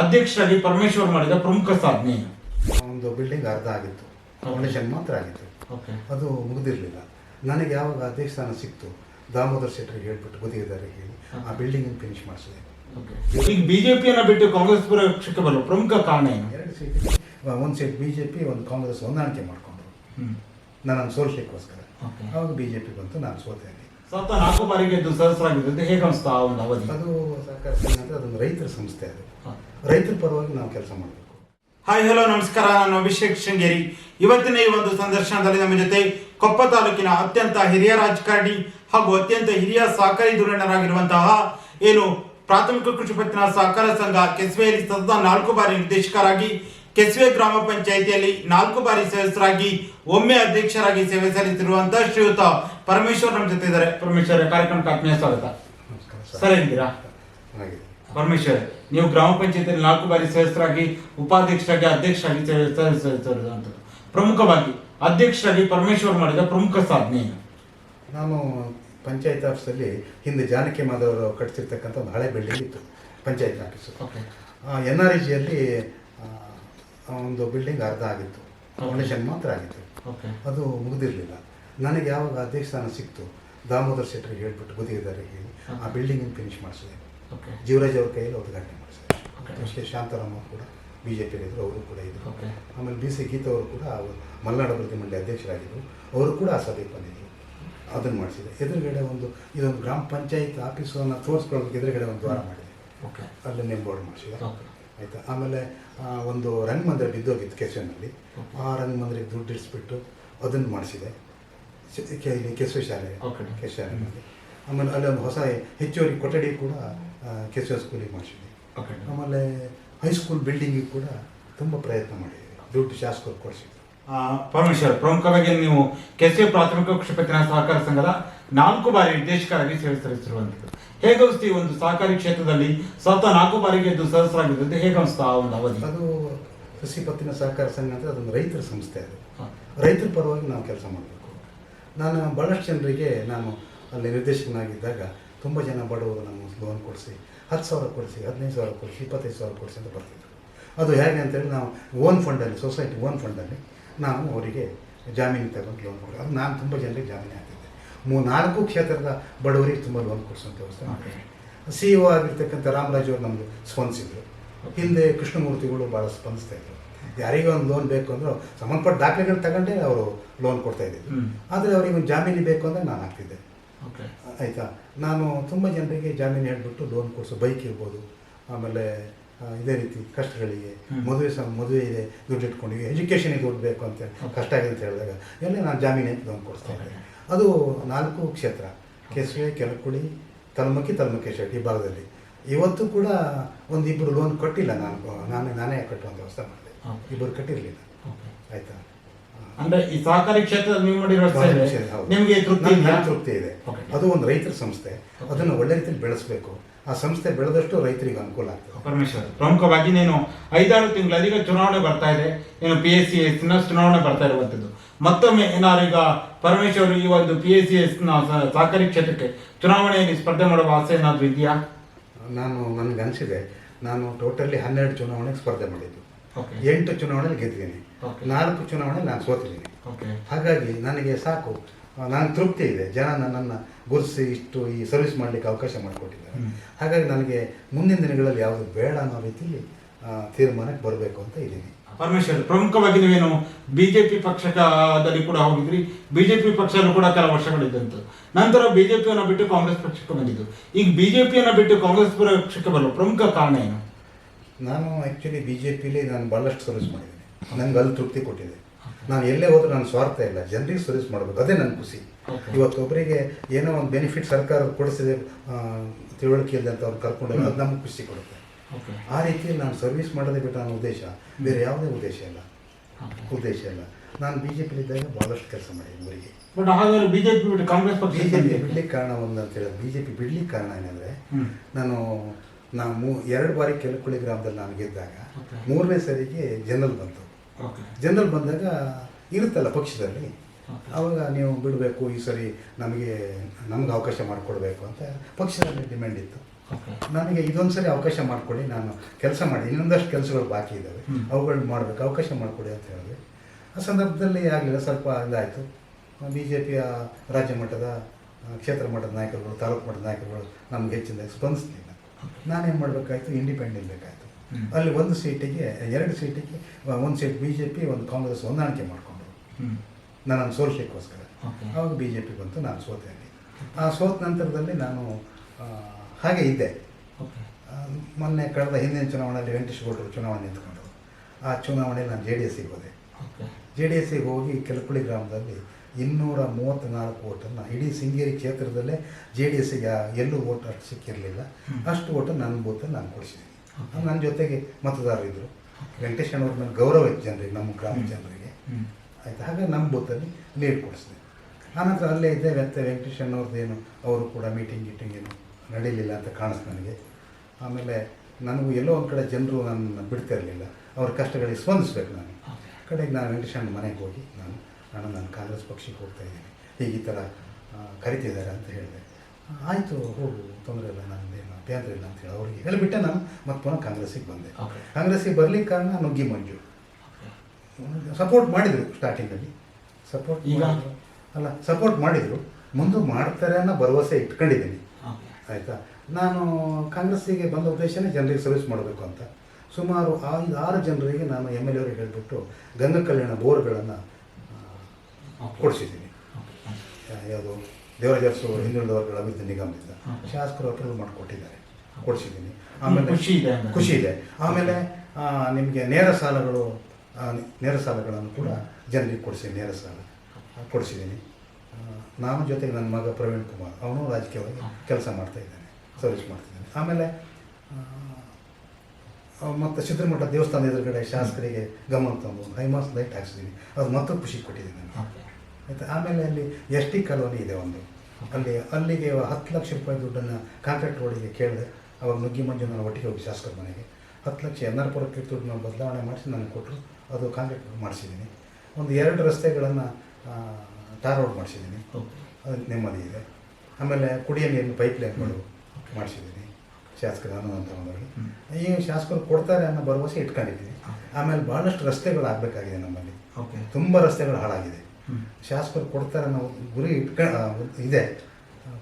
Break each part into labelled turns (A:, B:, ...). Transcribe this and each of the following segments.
A: ಅಧ್ಯಕ್ಷರಾಗಿ ಪರಮೇಶ್ವರ್ ಮಾಡಿದ ಪ್ರಮುಖ ಸಾಧನೆ.
B: ಒಂದು ಬಿಲ್ಡಿಂಗ್ ಅರ್ಧ ಆಗಿತ್ತು. ಫೌಂಡೇಶನ್ ಮಾತ್ರ ಆಗಿತ್ತು.
A: ಓಕೆ
B: ಅದು ಮುಗಿದಿರಲಿಲ್ಲ. ನನಗೆ ಯಾವಾಗ ಅಧ್ಯಕ್ಷ ಸ್ಥಾನ ಸಿಕ್ತು ದಾಮೋದರ್ ಶೆಟ್ಟರಿಗೆ ಹೇಳ್ಬಿಟ್ಟು ಗುತ್ತಿಗೆದಾರಿಗೆ ಹೇಳಿ ಆ ಬಿಲ್ಡಿಂಗ್ ಫಿನಿಶ್ ಮಾಡಿಸಿದೆ.
A: ಈಗ ಬಿಜೆಪಿಯನ್ನು ಬಿಟ್ಟು ಕಾಂಗ್ರೆಸ್ ಪಕ್ಷಕ್ಕೆ ಬರಲು ಪ್ರಮುಖ ಕಾರಣ ಏನು?
B: ಎರಡು ಸೀಟ್ ಒಂದು ಸೀಟ್ ಬಿ ಜೆ ಪಿ ಒಂದು ಕಾಂಗ್ರೆಸ್ ಹೊಂದಾಣಿಕೆ ಮಾಡಿಕೊಂಡ್ರು. ನನ್ನನ್ನು ಸೋಲಿಸ್ಲಿಕ್ಕೋಸ್ಕರ
A: ಅವಾಗ
B: ಆವಾಗ ಬಿ ಜೆ ಪಿ ಬಂತು ನಾನು ಸೋತೆ
A: ಸತ ನಾಲ್ಕು ಬಾರಿಗೆ ಗೆದ್ದು ಸದಸ್ಯರಾಗಿದ್ದು ಹೇಗೆ ಅನಿಸ್ತಾ ಒಂದು ಅವಧಿ?
B: ಅದು ಸರ್ಕಾರ ಅದೊಂದು ರೈತರ ಸಂಸ್ಥೆ ಅದು. ರೈತರ ಪರವಾಗಿ ನಾವು ಕೆಲಸ ಮಾಡಬೇಕು.
A: ಹಾಯ್ ಹಲೋ ನಮಸ್ಕಾರ. ನಾನು ಅಭಿಷೇಕ್ ಶೃಂಗೇರಿ. ಇವತ್ತಿನ ಈ ಒಂದು ಸಂದರ್ಶನದಲ್ಲಿ ನಮ್ಮ ಜೊತೆ ಕೊಪ್ಪ ತಾಲೂಕಿನ ಅತ್ಯಂತ ಹಿರಿಯ ರಾಜಕಾರಣಿ ಹಾಗೂ ಅತ್ಯಂತ ಹಿರಿಯ ಸಹಕಾರಿ ಧುರೀಣರಾಗಿರುವಂತಹ ಏನು ಪ್ರಾಥಮಿಕ ಕೃಷಿ ಪತ್ತಿನ ಸಹಕಾರ ಸಂಘ ಕೆಸುವೆಯಲ್ಲಿ ಸತತ ನಾಲ್ಕು ಬಾರಿ ನಿರ್ದೇಶಕರಾಗಿ ಕೆಸುವೆ ಗ್ರಾಮ ಪಂಚಾಯಿತಿಯಲ್ಲಿ ನಾಲ್ಕು ಬಾರಿ ಸದಸ್ಯರಾಗಿ ಒಮ್ಮೆ ಅಧ್ಯಕ್ಷರಾಗಿ ಸೇವೆ ಸಲ್ಲಿಸಿರುವಂತಹ ಶ್ರೀಯುತ ಪರಮೇಶ್ವರ್ ನಮ್ಮ ಜೊತೆ ಇದ್ದಾರೆ. ಪರಮೇಶ್ವರ ಕಾರ್ಯಕ್ರಮಕ್ಕೆ ಆತ್ಮೀಯ ಸ್ವಾಗತ.
B: ಸರ್.
A: ಹೇಗಿದ್ದೀರಾ
B: ಹಾಗಿದೆ
A: ಪರಮೇಶ್ವರ್ ನೀವು ಗ್ರಾಮ ಪಂಚಾಯತಿಯಲ್ಲಿ ನಾಲ್ಕು ಬಾರಿ ಸದಸ್ಯರಾಗಿ ಉಪಾಧ್ಯಕ್ಷರಾಗಿ ಅಧ್ಯಕ್ಷರಾಗಿ ಸಲ್ಲಿಸಿರುವಂಥದ್ದು ಪ್ರಮುಖವಾಗಿ ಅಧ್ಯಕ್ಷರಾಗಿ ಪರಮೇಶ್ವರ್ ಮಾಡಿದ ಪ್ರಮುಖ ಸಾಧನೆ
B: ನಾನು ಪಂಚಾಯತ್ ಆಫೀಸಲ್ಲಿ ಹಿಂದೆ ಜಾನಕಿ ಮಾಧವರು ಕಟ್ಟಿಸಿರ್ತಕ್ಕಂಥ ಒಂದು ಹಳೆ ಬಿಲ್ಡಿಂಗ್ ಇತ್ತು panchayat office.
A: Okay.
B: N R E ಜಿಯಲ್ಲಿ ಒಂದು ಬಿಲ್ಡಿಂಗ್ ಅರ್ಧ ಆಗಿತ್ತು. ಫೌಂಡೇಶನ್ ಮಾತ್ರ ಆಗಿತ್ತು.
A: ಓಕೆ.
B: ಅದು ಮುಗಿದಿರಲಿಲ್ಲ. ನನಗೆ ಯಾವಾಗ ಅಧ್ಯಕ್ಷ ಸ್ಥಾನ ಸಿಕ್ತು ದಾಮೋದರ್ ಶೆಟ್ಟರಿಗೆ ಹೇಳ್ಬಿಟ್ಟು ಗುತ್ತಿಗೆದಾರಿಗೆ ಹೇಳಿ ಆ ಬಿಲ್ಡಿಂಗನ್ನು ಫಿನಿಶ್ ಮಾಡಿಸಿದೆ ಜೀವರಾಜ್ ಅವ್ರ ಕೈಯಲ್ಲಿ ಉದ್ಘಾಟನೆ ಮಾಡಿಸಿದೆ
A: Okay.
B: ಅಷ್ಟೇ ಶಾಂತಾರಾಮ್ ಅವರು ಕೂಡ ಬಿ ಜೆ ಪಿಯಲ್ಲಿದ್ದರು ಅವರು ಕೂಡ ಇದ್ದರು. ಆಮೇಲೆ ಬಿ ಸಿ ಗೀತಾ ಅವರು ಕೂಡ ಅವರು ಮಲೆನಾಡು ಅಭಿವೃದ್ಧಿ ಮಂಡಳಿ ಅಧ್ಯಕ್ಷರಾಗಿದ್ದರು ಅವರು ಕೂಡ ಆ ಸಭೆಗೆ ಬಂದಿದ್ದರು ಅದನ್ನು ಮಾಡಿಸಿದೆ ಎದುರುಗಡೆ ಒಂದು ಇದೊಂದು ಗ್ರಾಮ ಪಂಚಾಯತ್ ಆಫೀಸನ್ನು ತೋರಿಸ್ಕೊಳ್ಳೋದಕ್ಕೆ ಎದುರುಗಡೆ ಒಂದು ದ್ವಾರ ಮಾಡಿದೆ
A: ಓಕೆ
B: ಅಲ್ಲಿ ನೇಮ್ ಬೋರ್ಡ್ ಮಾಡಿಸಿದೆ
A: ಓಕೆ
B: ಆಯಿತಾ? ಆಮೇಲೆ ಒಂದು ರಂಗಮಂದಿರ ಬಿದ್ದೋಗಿತ್ತು ಕೆಸುವಿನಲ್ಲಿ ಆ ರಂಗಮಂದಿರಕ್ಕೆ ದುಡ್ಡು ಇಡಿಸ್ಬಿಟ್ಟು ಅದನ್ನು ಮಾಡಿಸಿದೆ. ಇಲ್ಲಿ ಕೆಸುವೆ ಶಾಲೆ.
A: Okay.
B: ಕೆಸುವೆ ಶಾಲೆನಲ್ಲಿ ಆಮೇಲೆ ಅಲ್ಲಿ ಒಂದು ಹೊಸ ಹೆಚ್ಚುವರಿ ಕೊಠಡಿ ಕೂಡ ಆ, ಕೆಸುವೆ ಸ್ಕೂಲಿಗೆ ಮಾಡಿಸಿದ್ವಿ.
A: ಓಕೆ
B: ಆಮೇಲೆ ಹೈಸ್ಕೂಲ್ ಬಿಲ್ಡಿಂಗಿಗೆ ಕೂಡ ತುಂಬ ಪ್ರಯತ್ನ ಮಾಡಿದೆ ದುಡ್ಡು ಶಾಸಕರು ಕೊಡಿಸಿದ್ರು
A: ಪರಮೇಶ್ವರ್ ಪ್ರಮುಖವಾಗಿ ನೀವು ಕೆಸೆ ಪ್ರಾಥಮಿಕ ಕೃಷಿ ಪತ್ತಿನ ಸಹಕಾರ ಸಂಘದ ನಾಲ್ಕು ಬಾರಿ ನಿರ್ದೇಶಕರಾಗಿ ಸೇವೆ ಸಲ್ಲಿಸಿರುವಂಥದ್ದು ಹೇಗೆ ಅನಿಸ್ತು ಈ ಒಂದು ಸಹಕಾರಿ ಕ್ಷೇತ್ರದಲ್ಲಿ? ಸ್ವತಃ ನಾಲ್ಕು ಬಾರಿಗೆ ಗೆದ್ದು ಸದಸ್ಯರಾಗಿದ್ದು ಹೇಗೆ ಅನಿಸ್ತಾ ಆ ಒಂದು ಅವಧಿ?
B: ಅದು ಕೃಷಿ ಪತ್ತಿನ ಸಹಕಾರ ಸಂಘ ಅಂದರೆ ಅದೊಂದು ರೈತರ ಸಂಸ್ಥೆ ಅದು. ರೈತರ ಪರವಾಗಿ ನಾವು ಕೆಲಸ ಮಾಡಬೇಕು. ನಾನು ಭಾಳಷ್ಟು ಜನರಿಗೆ ನಾನು ಅಲ್ಲಿ ನಿರ್ದೇಶಕನಾಗಿದ್ದಾಗ ತುಂಬ ಜನ ಬಡವರು ನಮ್ಮ ಲೋನ್ ಕೊಡಿಸಿ ಹತ್ತು ಸಾವಿರ ಕೊಡಿಸಿ ಹದಿನೈದು ಸಾವಿರ ಕೊಡಿಸಿ ಇಪ್ಪತ್ತೈದು ಸಾವಿರ ಕೊಡಿಸಿ ಅಂತ ಬರ್ತಿದ್ರು. ಅದು ಹೇಗೆ ಅಂತೇಳಿ ನಾವು ಓನ್ ಫಂಡಲ್ಲಿ ಸೊಸೈಟಿ ಓನ್ ಫಂಡಲ್ಲಿ ನಾನು ಅವರಿಗೆ ಜಾಮೀನು ತಗೊಂಡು ಲೋನ್ ಕೊಡೋದು. ಅದು ನಾನು ತುಂಬ ಜನರಿಗೆ ಜಾಮೀನು ಆಗ್ತಿದ್ದೆ ಮೂ ನಾಲ್ಕು ಕ್ಷೇತ್ರದ ಬಡವರಿಗೆ ತುಂಬ ಲೋನ್ ಕೊಡಿಸುವಂಥ ವ್ಯವಸ್ಥೆ ಮಾಡಿದೆ ಸಿ ಓ ಆಗಿರ್ತಕ್ಕಂಥ ರಾಮರಾಜ್ ಅವರು ನಮ್ಮದು ಸ್ಪಂದಿಸಿದ್ರು. ಹಿಂದೆ ಕೃಷ್ಣಮೂರ್ತಿಗಳು ಭಾಳ ಸ್ಪಂದಿಸ್ತಾ ಇದ್ರು. ಯಾರಿಗೂ ಒಂದು ಲೋನ್ ಬೇಕು ಅಂದ್ರೆ ಸಂಬಂಧಪಟ್ಟ ದಾಖಲೆಗಳು ತಗೊಂಡೇ ಅವರು ಲೋನ್ ಕೊಡ್ತಾ ಇದ್ದಿದ್ದು ಆದರೆ ಅವ್ರಿಗೆ ಒಂದು ಜಾಮೀನು ಬೇಕು ಅಂದರೆ ನಾನು ಹಾಕ್ತಿದ್ದೆ. ಆಯಿತಾ? ನಾನು ತುಂಬ ಜನರಿಗೆ ಜಾಮೀನು ಹೇಳಿಬಿಟ್ಟು ಲೋನ್ ಕೊಡಿಸು ಬೈಕ್ ಇರ್ಬೋದು. ಆಮೇಲೆ ಇದೇ ರೀತಿ ಕಷ್ಟಗಳಿಗೆ. ಮದುವೆ ಸಹ ಮದುವೆ ಇದೆ ದುಡ್ಡು ಇಟ್ಕೊಂಡಿವಿ ಎಜುಕೇಷನಿಗೆ ದುಡ್ಡು ಬೇಕು ಅಂತ ಕಷ್ಟ ಆಗಿದೆ ಅಂತ ಹೇಳಿದಾಗ ಎಲ್ಲ ನಾನು ಜಾಮೀನು ಲೋನ್ ಕೊಡಿಸ್ತಾ ಇದ್ದೆ ಅದು ನಾಲ್ಕು ಕ್ಷೇತ್ರ. ಕೆಸುವೆ ಕೆಲಕುಳಿ ತಲಮಕ್ಕಿ ತಲಮಕ್ಕಿ ಶೆಟ್ಟಿ ಈ ಭಾಗದಲ್ಲಿ. ಇವತ್ತು ಕೂಡ ಒಂದು ಇಬ್ಬರು ಲೋನ್ ಕೊಟ್ಟಿಲ್ಲ ನಾನು ನಾನೇ ನಾನೇ ಕಟ್ಟುವಂಥ ವ್ಯವಸ್ಥೆ ಮಾಡಿದೆ. ಇಬ್ಬರು ಕಟ್ಟಿರಲಿಲ್ಲ.
A: ಓಕೆ
B: ಆಯಿತಾ?
A: ಅಂದ್ರೆ ಈ ಸಹಕಾರಿ ಕ್ಷೇತ್ರದಲ್ಲಿ ನೀವು ಮಾಡಿರೋ ಸೇವೆ ನಿಮಗೆ ತೃಪ್ತಿ ಇದೆಯಾ?
B: ತೃಪ್ತಿ ಇದೆ.
A: Okay.
B: ಅದು ಒಂದು ರೈತರ ಸಂಸ್ಥೆ. ಅದನ್ನು ಒಳ್ಳೆ ರೀತಿಯಲ್ಲಿ ಬೆಳೆಸಬೇಕು. ಆ ಸಂಸ್ಥೆ ಬೆಳೆದಷ್ಟು ರೈತರಿಗೆ ಅನುಕೂಲ ಆಗ್ತದೆ.
A: ಪರಮೇಶ್ವರ್ ಪ್ರಮುಖವಾಗಿ ನೀನು ಐದಾರು ತಿಂಗಳು ಈಗ ಚುನಾವಣೆ ಬರ್ತಾ ಇದೆ. ಏನು ಪಿ ಎಸ್ ಸಿ ಎಸ್ನ ಚುನಾವಣೆ ಬರ್ತಾ ಇರುವಂತದ್ದು ಮತ್ತೊಮ್ಮೆ ಏನಾದ್ರು ಈಗ ಪರಮೇಶ್ವರ್ ಈ ಒಂದು ಪಿ ಎಸ್ ಸಿ ಎಸ್ನ ಸ- ಸಹಕಾರಿ ಕ್ಷೇತ್ರಕ್ಕೆ ಚುನಾವಣೆಯಲ್ಲಿ ಸ್ಪರ್ಧೆ ಮಾಡುವ ಆಸೆ ಏನಾದ್ರು ಇದೆಯಾ?
B: ನಾನು ನನಗೆ ಅನಿಸಿದೆ ನಾನು ಟೋಟಲಿ ಹನ್ನೆರಡು ಚುನಾವಣೆಗೆ ಸ್ಪರ್ಧೆ ಮಾಡಿದ್ದು.
A: ಓಕೆ
B: ಎಂಟು ಚುನಾವಣೆಯಲ್ಲಿ ಗೆದ್ದಿದ್ದೀನಿ.
A: Okay.
B: ನಾಲ್ಕು ಚುನಾವಣೆ ನಾನು ಸೋತಿದ್ದೀನಿ.
A: ಓಕೆ
B: ಹಾಗಾಗಿ ನನಗೆ ಸಾಕು. ನಾನು ತೃಪ್ತಿ ಇದೆ. ಜನ ನನ್ನನ್ನು ಗುರುಸಿ ಇಷ್ಟು ಈ ಸರ್ವಿಸ್ ಮಾಡಲಿಕ್ಕೆ ಅವಕಾಶ ಮಾಡಿಕೊಟ್ಟಿದ್ದಾರೆ. ಹಾಗಾಗಿ ನನಗೆ ಮುಂದಿನ ದಿನಗಳಲ್ಲಿ ಯಾವುದು ಬೇಡ ಅನ್ನೋ ರೀತಿಯಲ್ಲಿ ತೀರ್ಮಾನಕ್ಕೆ ಬರಬೇಕು ಅಂತ ಇದ್ದೀನಿ.
A: ಪರಮೇಶ್ವರ್ ಪ್ರಮುಖವಾಗಿ ನೀವೇನು ಬಿಜೆಪಿ ಪಕ್ಷದಲ್ಲಿ ಕೂಡ ಹೋಗಿದ್ರಿ? ಬಿಜೆಪಿ ಪಕ್ಷದಲ್ಲೂ ಕೂಡ ಕೆಲವು ವರ್ಷಗಳಿದ್ದಂತು ನಂತರ ಬಿಜೆಪಿಯನ್ನು ಬಿಟ್ಟು ಕಾಂಗ್ರೆಸ್ ಪಕ್ಷಕ್ಕೆ ಬಂದಿದ್ದು. ಈಗ ಬಿಜೆಪಿಯನ್ನು ಬಿಟ್ಟು ಕಾಂಗ್ರೆಸ್ ಪಕ್ಷಕ್ಕೆ ಬರಲು ಪ್ರಮುಖ ಕಾರಣ ಏನು?
B: ನಾನು ಆ್ಯಕ್ಚುಲಿ ಬಿ ಜೆ ಪಿಲಿ ನಾನು ಭಾಳಷ್ಟು ಸರ್ವಿಸ್ ಮಾಡಿದ್ದೀನಿ. ನನಗೆ ಅಲ್ಲಿ ತೃಪ್ತಿ ಕೊಟ್ಟಿದೆ. ನಾನು ಎಲ್ಲೇ ಹೋದ್ರೂ ನಾನು ಸ್ವಾರ್ಥ ಇಲ್ಲ. ಜನರಿಗೆ ಸರ್ವಿಸ್ ಮಾಡಬೇಕು. ಅದೇ ನನ್ನ ಖುಷಿ. ಇವತ್ತು ಒಬ್ಬರಿಗೆ ಏನೋ ಒಂದು ಬೆನಿಫಿಟ್ ಸರ್ಕಾರ ಕೊಡಿಸಿದೆ ತಿಳುವಳಿಕೆ ಇಲ್ಲದಂತ ಅವ್ರು ಕರ್ಕೊಂಡು ಅದು ನಮಗೆ ಖುಷಿ ಕೊಡುತ್ತೆ. ಆ ರೀತಿ ನಾನು ಸರ್ವಿಸ್ ಮಾಡೋದೇ ಬಿಟ್ಟು ನನ್ನ ಉದ್ದೇಶ. ಬೇರೆ ಯಾವುದೇ ಉದ್ದೇಶ ಇಲ್ಲ. ಉದ್ದೇಶ ಇಲ್ಲ. ನಾನು ಬಿ ಜೆ ಪಿಲಿದ್ದಾಗ ಭಾಳಷ್ಟು ಕೆಲಸ ಮಾಡಿದ್ದೀನಿ ಊರಿಗೆ.
A: ಬಟ್ ಹಾಗಾದ್ರೆ ಬಿಜೆಪಿ ಬಿಟ್ಟು ಕಾಂಗ್ರೆಸ್ ಪಕ್ಷ
B: ಬಿ ಜೆ ಪಿ ಬಿಡ್ಲಿಕ್ಕೆ ಕಾರಣ ಒಂದು ಅಂತ ಜೆ ಪಿ ಬಿಡ್ಲಿಕ್ಕೆ ಕಾರಣ ಏನಂದರೆ
A: ನಾನು
B: ನಾನು ನಾ ಮೂ ಎರಡು ಬಾರಿ ಕೆಲಕುಳಿ ಗ್ರಾಮದಲ್ಲಿ ನಾನು ಗೆದ್ದಾಗ ಮೂರನೇ ಸರಿಗೆ ಜನರಲ್ ಬಂತು. ಜನರಲ್ ಬಂದಾಗ ಇರುತ್ತಲ್ಲ ಪಕ್ಷದಲ್ಲಿ. ಅವಾಗ ನೀವು ಬಿಡಬೇಕು ಈ ಸರಿ ನಮಗೆ ನಮ್ಗೆ ಅವಕಾಶ ಮಾಡಿಕೊಡ್ಬೇಕು ಅಂತ ಪಕ್ಷದಲ್ಲಿ ಡಿಮ್ಯಾಂಡ್ ಇತ್ತು. ನನಗೆ ಇದೊಂದು ಸರಿ ಅವಕಾಶ ಮಾಡಿಕೊಡಿ ನಾನು ಕೆಲಸ ಮಾಡಿ ಇನ್ನೊಂದಷ್ಟು ಕೆಲಸಗಳು ಬಾಕಿ ಇದ್ದಾವೆ. ಅವುಗಳನ್ನ ಮಾಡಬೇಕು ಅವಕಾಶ ಮಾಡಿಕೊಡಿ ಅಂತ ಹೇಳಿದೆ ಆ ಸಂದರ್ಭದಲ್ಲಿ ಆಗಲಿಲ್ಲ ಸ್ವಲ್ಪ ಇದಾಯಿತು. ಬಿ ಜೆ ಪಿಯ ರಾಜ್ಯ ಮಟ್ಟದ ಕ್ಷೇತ್ರ ಮಟ್ಟದ ನಾಯಕರುಗಳು ತಾಲೂಕು ಮಟ್ಟದ ನಾಯಕರುಗಳು ನಮ್ಗೆ ಹೆಚ್ಚಿನ ಸ್ಪಂದಿಸಲಿಲ್ಲ ನಾನೇನು ಮಾಡಬೇಕಾಯ್ತು ಇಂಡಿಪೆಂಡೆಂಟ್ ಬೇಕಾಯಿತು. ಅಲ್ಲಿ ಒಂದು ಸೀಟಿಗೆ ಎರಡು ಸೀಟಿಗೆ ಒಂದು ಸೀಟ್ ಬಿ ಜೆ ಪಿ ಒಂದು ಕಾಂಗ್ರೆಸ್ ಹೊಂದಾಣಿಕೆ ಮಾಡಿಕೊಂಡ್ರು
A: ನಾನು
B: ನನ್ನನ್ನು ಅವಾಗ ಬಿ ಜೆ ಪಿ ಬಂತು ನಾನು ಸೋತೆ ಅಲ್ಲಿ ಆ ಸೋತ ನಂತರದಲ್ಲಿ ನಾನು ಹಾಗೆ ಇದ್ದೆ. ಮೊನ್ನೆ ಕಳೆದ ಹಿಂದಿನ ಚುನಾವಣೆಯಲ್ಲಿ ವೆಂಕಟೇಶ್ ಗೌಡರು ಚುನಾವಣೆ ನಿಂತ್ಕೊಂಡ್ರು. ಆ ಚುನಾವಣೆಯಲ್ಲಿ ನಾನು ಜೆ ಡಿ ಎಸ್ಸಿಗೆ ಹೋದೆ. ಜೆ ಡಿ ಎಸ್ಸಿಗೆ ಹೋಗಿ ಕೆಲಕುಳಿ ಗ್ರಾಮದಲ್ಲಿ ಇನ್ನೂರ ಮೂವತ್ತ್ನಾಲ್ಕು ಓಟನ್ನು ಇಡೀ ಸಿಂಗೇರಿ ಕ್ಷೇತ್ರದಲ್ಲೇ ಜೆ ಡಿ ಎಸ್ಸಿಗೆ ಎಲ್ಲೂ ಓಟ್ ಅಷ್ಟು ಸಿಕ್ಕಿರಲಿಲ್ಲ. ಅಷ್ಟು ಓಟನ್ನು ನನ್ನ ಬೂತನ್ನು ನಾನು
A: Okay.
B: ನನ್ನ ಜೊತೆಗೆ ಮತದಾರರು ಇದ್ದರು ವೆಂಕಟೇಶ್ ಅವ್ರ ಮೇಲೆ ಗೌರವ ಇತ್ತು ಜನರಿಗೆ ನಮ್ಮ ಗ್ರಾಮ ಜನರಿಗೆ. ಆಯ್ತು? ಹಾಗೆ ನಮ್ಮ ಬೂತಲ್ಲಿ ಲೀಡ್ ಕೊಡಿಸಿದೆ. ಆನಂತರ ಅಲ್ಲೇ ಇದ್ದೆ ಮತ್ತೆ ವೆಂಕಟೇಶ್ ಏನು ಅವರು ಕೂಡ ಮೀಟಿಂಗ್ ಗೀಟಿಂಗ್ ಏನು ನಡೀಲಿಲ್ಲ ಅಂತ ಕಾಣಿಸ್ತು ನನಗೆ. ಆಮೇಲೆ ನನಗೂ ಎಲ್ಲೋ ಒಂದು ಕಡೆ ಜನರು ನನ್ನ ಬಿಡ್ತಿರಲಿಲ್ಲ ಅವ್ರ ಕಷ್ಟಗಳಿಗೆ ಸ್ಪಂದಿಸ್ಬೇಕು ನಾನು. ಕಡೆಗೆ ನಾನು ವೆಂಕಟೇಶ್ ಅಣ್ಣ ಮನೆಗೆ ಹೋಗಿ ನಾನು ನಾನು ನಾನು ಕಾಂಗ್ರೆಸ್ ಪಕ್ಷಕ್ಕೆ ಹೋಗ್ತಾ ಇದ್ದೀನಿ. ಹೀಗೆ ಈ ಥರ ಕರಿತಿದ್ದಾರೆ ಅಂತ ಹೇಳಿದೆ. ಆಯಿತು ಹೋಗು ತೊಂದರೆ ಇಲ್ಲ ನನಗೇನು ಅಭ್ಯಂತರ ಇಲ್ಲ ಅಂತ ಹೇಳಿ ಅವರಿಗೆ ಹೇಳಿಬಿಟ್ಟೆ ನಾನು ಮತ್ತೆ ಪುನಃ ಕಾಂಗ್ರೆಸ್ಸಿಗೆ ಬಂದೆ.
A: ಕಾಂಗ್ರೆಸ್ಗೆ
B: ಕಾಂಗ್ರೆಸ್ಸಿಗೆ ಬರ್ಲಿಕ್ಕೆ ಕಾರಣ ನುಗ್ಗಿ ಮಂಜು. ಸಪೋರ್ಟ್ ಮಾಡಿದರು ಸ್ಟಾರ್ಟಿಂಗಲ್ಲಿ ಸಪೋರ್ಟ್
A: ಈಗ?
B: ಅಲ್ಲ ಸಪೋರ್ಟ್ ಮಾಡಿದರು. ಮುಂದೆ ಮಾಡ್ತಾರೆ ಅನ್ನೋ ಭರವಸೆ ಇಟ್ಕೊಂಡಿದ್ದೀನಿ. ಆಯಿತಾ? ನಾನು ಕಾಂಗ್ರೆಸ್ಸಿಗೆ ಬಂದ ಉದ್ದೇಶನೇ ಜನರಿಗೆ ಸರ್ವಿಸ್ ಮಾಡಬೇಕು ಅಂತ. ಸುಮಾರು ಐದು ಆರು ಜನರಿಗೆ ನಾನು ಎಂ ಎಲ್ ಎವರಿಗೆ ಹೇಳಿಬಿಟ್ಟು ಗಂಗಾ ಕಲ್ಯಾಣ ಬೋರ್ಗಳನ್ನು ಕೊಡಿಸಿದ್ದೀನಿ. ಯಾವುದು? ದೇವರಾಜ ಅರಸು ಹಿಂದುಳಿದ ವರ್ಗಗಳ ಅಭಿವೃದ್ಧಿ ನಿಗಮದಿಂದ. ಶಾಸಕರು ಅಪ್ರೂವ್ ಮಾಡಿಕೊಟ್ಟಿದ್ದಾರೆ. ಕೊಡಿಸಿದ್ದೀನಿ. ಆಮೇಲೆ
A: ಖುಷಿ ಇದೆ
B: ಖುಷಿ ಇದೆ. ಆಮೇಲೆ ನಿಮಗೆ ನೇರ ಸಾಲಗಳು ನೇರ ಸಾಲಗಳನ್ನು ಕೂಡ ಜನರಿಗೆ ಕೊಡಿಸಿ ನೇರ ಸಾಲ ಕೊಡಿಸಿದ್ದೀನಿ. ನಾನು ಜೊತೆಗೆ ನನ್ನ ಮಗ ಪ್ರವೀಣ್ ಕುಮಾರ್ ಅವನು ರಾಜಕೀಯವಾಗಿ ಕೆಲಸ ಮಾಡ್ತಾ ಇದ್ದಾನೆ ಸರ್ವಿಸ್ ಮಾಡ್ತಿದ್ದಾನೆ. ಆಮೇಲೆ ಮತ್ತು ಸಿದ್ದರಮಠ ದೇವಸ್ಥಾನ ಎದುರುಗಡೆ ಶಾಸಕರಿಗೆ ಗಮನ ತಂದು ಹೈಮಾಸ್ ಲೈಟ್ ಹಾಕ್ಸಿದ್ದೀನಿ. ಅದು ಮಾತ್ರ ಖುಷಿ ಕೊಟ್ಟಿದ್ದೀನಿ
A: ಓಕೆ.
B: ಆಯ್ತಾ? ಆಮೇಲೆ ಅಲ್ಲಿ ಎಸ್ ಟಿ ಕಾಲೋನಿ ಇದೆ ಒಂದು. ಅಲ್ಲಿ ಅಲ್ಲಿಗೆ ಹತ್ತು ಲಕ್ಷ ರೂಪಾಯಿ ದುಡ್ಡನ್ನು ಕಾಂಟ್ರಾಕ್ಟ್ ರೋಡಿಗೆ ಕೇಳಿದೆ. ಅವಾಗ ನುಗ್ಗಿ ಮಂಜು ನಾನು ಒಟ್ಟಿಗೆ ಹೋಗಿ ಶಾಸಕರ ಮನೆಗೆ. ಹತ್ತು ಲಕ್ಷ ಎನ್ ಆರ್ ಪುರಕ್ಕೆ ದುಡ್ಡನ್ನ ಬದಲಾವಣೆ ಮಾಡಿಸಿ ನನಗೆ ಕೊಟ್ಟರು. ಅದು ಕಾಂಟ್ರಾಕ್ಟ್ ಮಾಡಿಸಿದ್ದೀನಿ. ಒಂದು ಎರಡು ರಸ್ತೆಗಳನ್ನು ಟಾರ್ ರೋಡ್ ಮಾಡಿಸಿದ್ದೀನಿ.
A: ಓಕೆ
B: ಅದು ನೆಮ್ಮದಿ ಇದೆ. ಆಮೇಲೆ ಕುಡಿಯೋ ನೀರಿನ ಪೈಪ್ ಲೈನ್ಗಳು. ಮಾಡಿಸಿದ್ದೀನಿ. ಶಾಸಕರ
A: ಹ್ಮ್.
B: ಈ ಶಾಸಕರು ಕೊಡ್ತಾರೆ ಅನ್ನೋ ಭರವಸೆ ಇಟ್ಕೊಂಡಿದ್ದೀನಿ. ಆಮೇಲೆ ಭಾಳಷ್ಟು ರಸ್ತೆಗಳು ಆಗಬೇಕಾಗಿದೆ ನಮ್ಮಲ್ಲಿ.
A: ಓಕೆ
B: ತುಂಬ ರಸ್ತೆಗಳು ಹಾಳಾಗಿದೆ. ಶಾಸಕರು ಕೊಡ್ತಾರೆ ಅನ್ನೋ ಗುರಿ ಇಟ್ಕ ಇದೆ.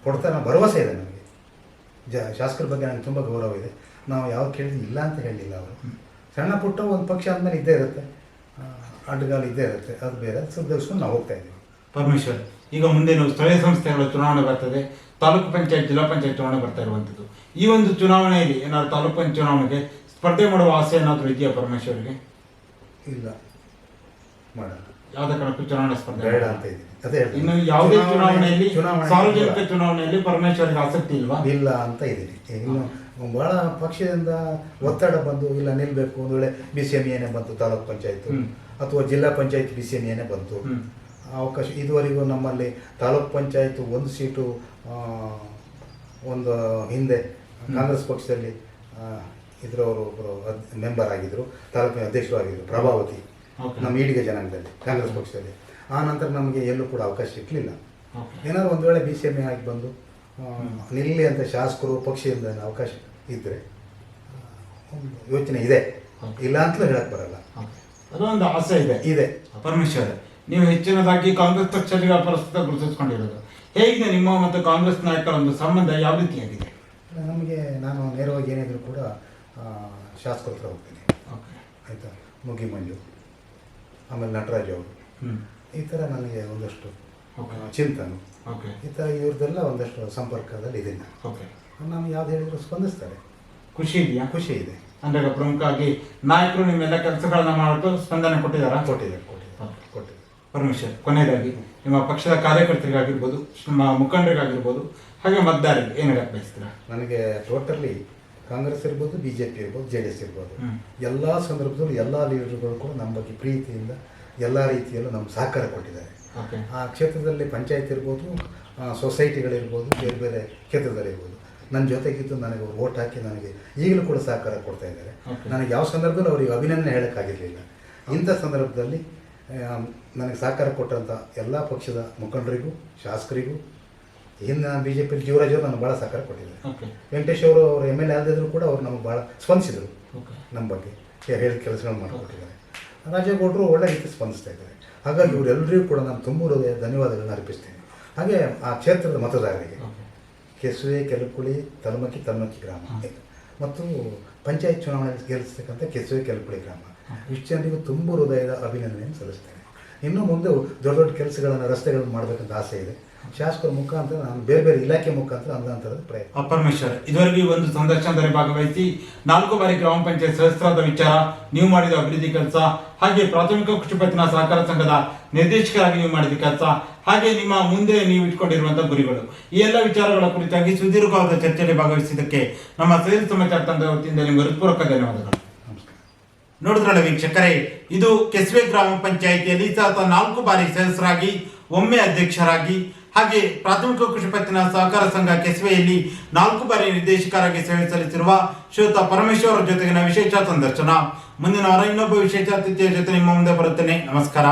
B: ಕೊಡ್ತಾರೆ ಅನ್ನೋ ಭರವಸೆ ಇದೆ ನನಗೆ ಜ ಶಾಸಕರ ಬಗ್ಗೆ ನನಗೆ ತುಂಬ ಗೌರವ ಇದೆ. ನಾವು ಯಾವ ಕೇಳಿದ್ವಿ ಇಲ್ಲ ಅಂತ ಹೇಳಿಲ್ಲ ಅವರು. ಸಣ್ಣ ಪುಟ್ಟ ಒಂದು ಪಕ್ಷ ಆದಮೇಲೆ ಇದ್ದೇ ಇರುತ್ತೆ. ಅಡ್ಡಗಾಲು ಇದ್ದೇ ಇರುತ್ತೆ. ಅದು ಬೇರೆ. ಸುಧಾರಿಸ್ಕೊಂಡು ನಾವು ಹೋಗ್ತಾ ಇದ್ದೀವಿ.
A: ಪರಮೇಶ್ವರ್ ಈಗ ಮುಂದೆ ನಾವು ಸ್ಥಳೀಯ ಸಂಸ್ಥೆಗಳ ಚುನಾವಣೆ ಬರ್ತದೆ ತಾಲೂಕು ಪಂಚಾಯತ್ ಜಿಲ್ಲಾ ಪಂಚಾಯತ್ ಚುನಾವಣೆ ಬರ್ತಾ ಇರುವಂಥದ್ದು. ಈ ಒಂದು ಚುನಾವಣೆಯಲ್ಲಿ ಏನಾದ್ರು ತಾಲೂಕು ಪಂಚಾಯತ್ ಚುನಾವಣೆಗೆ ಸ್ಪರ್ಧೆ ಮಾಡುವ ಆಸೆ ಏನಾದರೂ ಇದೆಯಾ ಪರಮೇಶ್ವರಿಗೆ?
B: ಇಲ್ಲ. ಮಾಡೋಣ
A: ಯಾವ್ದೇ ಕಾರಣಕ್ಕೂ ಚುನಾವಣೆ ಸ್ಪರ್ಧೆ
B: ಬೇಡ ಅಂತ ಇದ್ದೀನಿ ಅದೇ ಹೇಳ್ತೀನಿ.
A: ಇನ್ನು ಯಾವುದೇ ಚುನಾವಣೆಯಲ್ಲಿ
B: ಚುನಾವಣೆ
A: ಸಾರ್ವಜನಿಕ ಚುನಾವಣೆಯಲ್ಲಿ ಪರಮೇಶ್ವರ್ಗೆ ಆಸಕ್ತಿ ಇಲ್ವಾ
B: ಇಲ್ಲ ಅಂತ ಇದ್ದೀನಿ ಇನ್ನು ಭಾಳ ಪಕ್ಷದಿಂದ ಒತ್ತಡ ಬಂದು ಇಲ್ಲ ನಿಲ್ಲಬೇಕು ಒಂದು ವೇಳೆ ಬಿ ಸಿ ಎಂ ಏನೇ ಬಂತು ತಾಲೂಕ್ ಪಂಚಾಯತ್
A: ಹ್ಮ್.
B: ಅಥವಾ ಜಿಲ್ಲಾ ಪಂಚಾಯತ್ ಬಿ ಸಿ ಎಂ ಏನೇ ಬಂತು
A: ಹ್ಮ್.
B: ಅವಕಾಶ ಇದುವರೆಗೂ ನಮ್ಮಲ್ಲಿ ತಾಲೂಕ್ ಪಂಚಾಯತ್ ಒಂದು ಸೀಟು ಆ, ಒಂದು ಹಿಂದೆ ಕಾಂಗ್ರೆಸ್ ಪಕ್ಷದಲ್ಲಿ ಆ, ಇದ್ರವರು ಒಬ್ಬರು ಮೆಂಬರ್ ಆಗಿದ್ರು ತಾಲೂಕಿನ ಅಧ್ಯಕ್ಷರು ಆಗಿದ್ರು ಪ್ರಭಾವತಿ. ನಮ್ಮ ಈಡಿಗೆ ಜನಾಂಗದಲ್ಲಿ ಕಾಂಗ್ರೆಸ್ ಪಕ್ಷದಲ್ಲಿ. ಆ ನಂತರ ನಮಗೆ ಎಲ್ಲೂ ಕೂಡ ಅವಕಾಶ ಸಿಕ್ಕಲಿಲ್ಲ ಏನಾದ್ರು ಒಂದು ವೇಳೆ ಬಿ ಸಿ ಎಂ ಆಗಿ ಬಂದು ನಿಲ್ಲಿ ಅಂತ ಶಾಸಕರು ಪಕ್ಷದಿಂದ ಅವಕಾಶ ಇದ್ದರೆ ಯೋಚನೆ ಇದೆ. ಇಲ್ಲ ಅಂತಲೂ ಹೇಳಕ್ ಬರಲ್ಲ.
A: ಅದೊಂದು ಆಸೆ ಇದೆ.
B: ಇದೆ.
A: ಪರಮೇಶ್ವರ್ ನೀವು ಹೆಚ್ಚಿನದಾಗಿ ಕಾಂಗ್ರೆಸ್ ಪಕ್ಷದಲ್ಲಿ ಪ್ರಸ್ತುತ ಗುರುತಿಸಿಕೊಂಡಿರೋದು. ಹೇಗಿದೆ ನಿಮ್ಮ ಮತ್ತು ಕಾಂಗ್ರೆಸ್ ನಾಯಕರ ಒಂದು ಸಂಬಂಧ ಯಾವ ರೀತಿಯಾಗಿದೆ?
B: ನಮಗೆ ನಾನು ನೇರವಾಗಿ ಏನಿದ್ರು ಕೂಡ ಶಾಸಕರ ಹತ್ರ ಹೋಗ್ತೀನಿ.
A: ಓಕೆ
B: ಆಯಿತಾ? ಮುಗಿ ಮಂಜು. ಆಮೇಲೆ ನಟರಾಜ್ ಅವರು. ಈ ಥರ ನನಗೆ ಒಂದಷ್ಟು ಚಿಂತನು.
A: ಓಕೆ.
B: ಈ ಥರ ಇವ್ರದ್ದೆಲ್ಲ ಒಂದಷ್ಟು ಸಂಪರ್ಕದಲ್ಲಿ ಇದ್ದೀನಿ. ನಾನು.
A: ಓಕೆ.
B: ನಾನು ಯಾವ್ದು ಹೇಳಿದ್ರು ಸ್ಪಂದಿಸ್ತಾರೆ.
A: ಖುಷಿ ಇದೆಯಾ?
B: ಖುಷಿ ಇದೆ.
A: ಅಂದ್ರೆ ಪ್ರಮುಖವಾಗಿ ನಾಯಕರು ನಿಮ್ಮೆಲ್ಲ ಕೆಲಸಗಳನ್ನ ಮಾಡೋದು ಸ್ಪಂದನೆ ಕೊಟ್ಟಿದ್ದಾರಾ?
B: ಕೊಟ್ಟಿದೆ ಕೊಟ್ಟಿದೆ
A: ಕೊಟ್ಟಿದ್ದಾರೆ.
B: ಕೊಟ್ಟಿದೆ
A: ಪರಮೇಶ್ವರ್ ಕೊನೆಯದಾಗಿ ನಿಮ್ಮ ಪಕ್ಷದ ಕಾರ್ಯಕರ್ತರಿಗಾಗಿರ್ಬೋದು ನಿಮ್ಮ ಮುಖಂಡರಿಗಾಗಿರ್ಬೋದು ಹಾಗೆ ಮತದಾರರಿಗೆ ಏನು ಹೇಳಕ್ಕೆ ಬಯಸ್ತೀರಾ?
B: ನನಗೆ ಟೋಟಲಿ ಕಾಂಗ್ರೆಸ್ ಇರ್ಬೋದು ಬಿ ಜೆ ಪಿ ಇರ್ಬೋದು ಜೆ ಡಿ ಎಸ್ ಇರ್ಬೋದು. ಎಲ್ಲ ಸಂದರ್ಭದಲ್ಲೂ ಎಲ್ಲ ಲೀಡರ್ಗಳು ಕೂಡ ನಮ್ಮ ಬಗ್ಗೆ ಪ್ರೀತಿಯಿಂದ ಎಲ್ಲ ರೀತಿಯಲ್ಲೂ ನಮ್ಗೆ ಸಹಕಾರ ಕೊಟ್ಟಿದ್ದಾರೆ. ಆ ಕ್ಷೇತ್ರದಲ್ಲಿ ಪಂಚಾಯತ್ ಇರ್ಬೋದು ಸೊಸೈಟಿಗಳಿರ್ಬೋದು ಬೇರೆ ಬೇರೆ ಕ್ಷೇತ್ರದಲ್ಲಿರ್ಬೋದು. ನನ್ನ ಜೊತೆಗಿದ್ದು ನನಗೆ ವೋಟ್ ಓಟ್ ಹಾಕಿ ನನಗೆ ಈಗಲೂ ಕೂಡ ಸಹಕಾರ ಕೊಡ್ತಾ ಇದ್ದಾರೆ. ನನಗೆ ಯಾವ ಸಂದರ್ಭದಲ್ಲೂ ಅವರಿಗೆ ಅಭಿನಂದನೆ ಹೇಳೋಕ್ಕಾಗಿರಲಿಲ್ಲ ಇಂಥ ಸಂದರ್ಭದಲ್ಲಿ ನನಗೆ ಸಹಕಾರ ಕೊಟ್ಟಂಥ ಎಲ್ಲ ಪಕ್ಷದ ಮುಖಂಡರಿಗೂ ಶಾಸಕರಿಗೂ ಹಿಂದೆ ನಾನು ಬಿ ಜೆ ಪಿಲಿ ಜೀವರಾಜ್ ಅವರು ನನಗೆ ಭಾಳ ಸಹಕಾರ ಕೊಟ್ಟಿದ್ದಾರೆ. ವೆಂಕಟೇಶ್ ಅವರು ಅವರು ಎಂ ಎಲ್ ಎ ಆದಿದ್ರು ಕೂಡ ಅವ್ರು ನಮಗೆ ಭಾಳ ಸ್ಪಂದಿಸಿದರು. ನಮ್ಮ ಬಗ್ಗೆ ಹೇಳಿದ ಕೆಲಸಗಳು ಮಾಡಿಕೊಟ್ಟಿದ್ದಾರೆ. ರಾಜೇಗೌಡರು ಒಳ್ಳೆ ರೀತಿ ಸ್ಪಂದಿಸ್ತಾ ಇದ್ದಾರೆ. ಹಾಗಾಗಿ ಇವರೆಲ್ಲರಿಗೂ ಕೂಡ ನಾನು ತುಂಬ ಹೃದಯ ಧನ್ಯವಾದಗಳನ್ನು ಅರ್ಪಿಸ್ತೇನೆ. ಹಾಗೆ ಆ ಕ್ಷೇತ್ರದ ಮತದಾರರಿಗೆ ಕೆಸುವೆ ಕೆಲಕುಳಿ ತಲಮಕ್ಕಿ ತಲಮಕ್ಕಿ ಗ್ರಾಮ. ಮತ್ತು ಪಂಚಾಯತ್ ಚುನಾವಣೆಯಲ್ಲಿ ಗೆಲ್ಲಿಸ್ತಕ್ಕಂಥ ಕೆಸುವೆ ಕೆಲಕುಳಿ ಗ್ರಾಮ. ಇಷ್ಟು ಜನರಿಗೂ ತುಂಬ ಹೃದಯದ ಅಭಿನಂದನೆಯನ್ನು ಸಲ್ಲಿಸ್ತೇನೆ. ಇನ್ನೂ ಮುಂದೆ ದೊಡ್ಡ ದೊಡ್ಡ ಕೆಲಸಗಳನ್ನು ರಸ್ತೆಗಳನ್ನು ಮಾಡಬೇಕಂತ ಆಸೆ ಇದೆ. ಶಾಸಕರ ಮುಖಾಂತರ ನಾನು ಬೇರೆ ಬೇರೆ ಇಲಾಖೆ ಮುಖಾಂತರ ಅನ್ನೋಂಥದ್ದು ಪ್ರಯತ್ನ.
A: ಪರಮೇಶ್ವರ್ ಇದುವರೆಗೆ ಈ ಒಂದು ಸಂದರ್ಶನದಲ್ಲಿ ಭಾಗವಹಿಸಿ ನಾಲ್ಕು ಬಾರಿ ಗ್ರಾಮ ಪಂಚಾಯತ್ ಸದಸ್ಯರಾದ ವಿಚಾರ ನೀವು ಮಾಡಿದ ಅಭಿವೃದ್ಧಿ ಕೆಲಸ ಹಾಗೆ ಪ್ರಾಥಮಿಕ ಕೃಷಿ ಪತ್ತಿನ ಸಹಕಾರ ಸಂಘದ ನಿರ್ದೇಶಕರಾಗಿ ನೀವು ಮಾಡಿದ ಕೆಲಸ ಹಾಗೆ ನಿಮ್ಮ ಮುಂದೆ ನೀವು ಇಟ್ಕೊಂಡಿರುವಂತಹ ಗುರಿಗಳು. ಈ ಎಲ್ಲ ವಿಚಾರಗಳ ಕುರಿತಾಗಿ ಸುದೀರ್ಘವಾದ ಚರ್ಚೆಯಲ್ಲಿ ಭಾಗವಹಿಸಿದ್ದಕ್ಕೆ ನಮ್ಮ ಸೇಲ್ ಸಮಾಚಾರ ತಂಡದ ವತಿಯಿಂದ ನಿಮಗೆ ಹೃತ್ಪೂರ್ವಕ ಧನ್ಯವಾದಗಳು.
B: ನಮಸ್ಕಾರ.
A: ನೋಡಿದ್ರಲ್ಲ ವೀಕ್ಷಕರೇ ಇದು ಕೆಸ್ವೆ ಗ್ರಾಮ ಪಂಚಾಯಿತಿಯಲ್ಲಿ ಸತತ ನಾಲ್ಕು ಬಾರಿ ಸದಸ್ಯರಾಗಿ ಒಮ್ಮೆ ಅಧ್ಯಕ್ಷರಾಗಿ ಹಾಗೆ ಪ್ರಾಥಮಿಕ ಕೃಷಿ ಪತ್ತಿನ ಸಹಕಾರ ಸಂಘ ಕೆಸವೆಯಲ್ಲಿ ನಾಲ್ಕು ಬಾರಿ ನಿರ್ದೇಶಕರಾಗಿ ಸೇವೆ ಸಲ್ಲಿಸಿರುವ ಶ್ರೀಯುತ ಪರಮೇಶ್ವರ ಜೊತೆಗಿನ ವಿಶೇಷ ಸಂದರ್ಶನ. ಮುಂದಿನ ವಾರ ಇನ್ನೊಬ್ಬ ವಿಶೇಷ ಅತಿಥಿಯ ಜೊತೆ ನಿಮ್ಮ ಮುಂದೆ ಬರುತ್ತೇನೆ. ನಮಸ್ಕಾರ.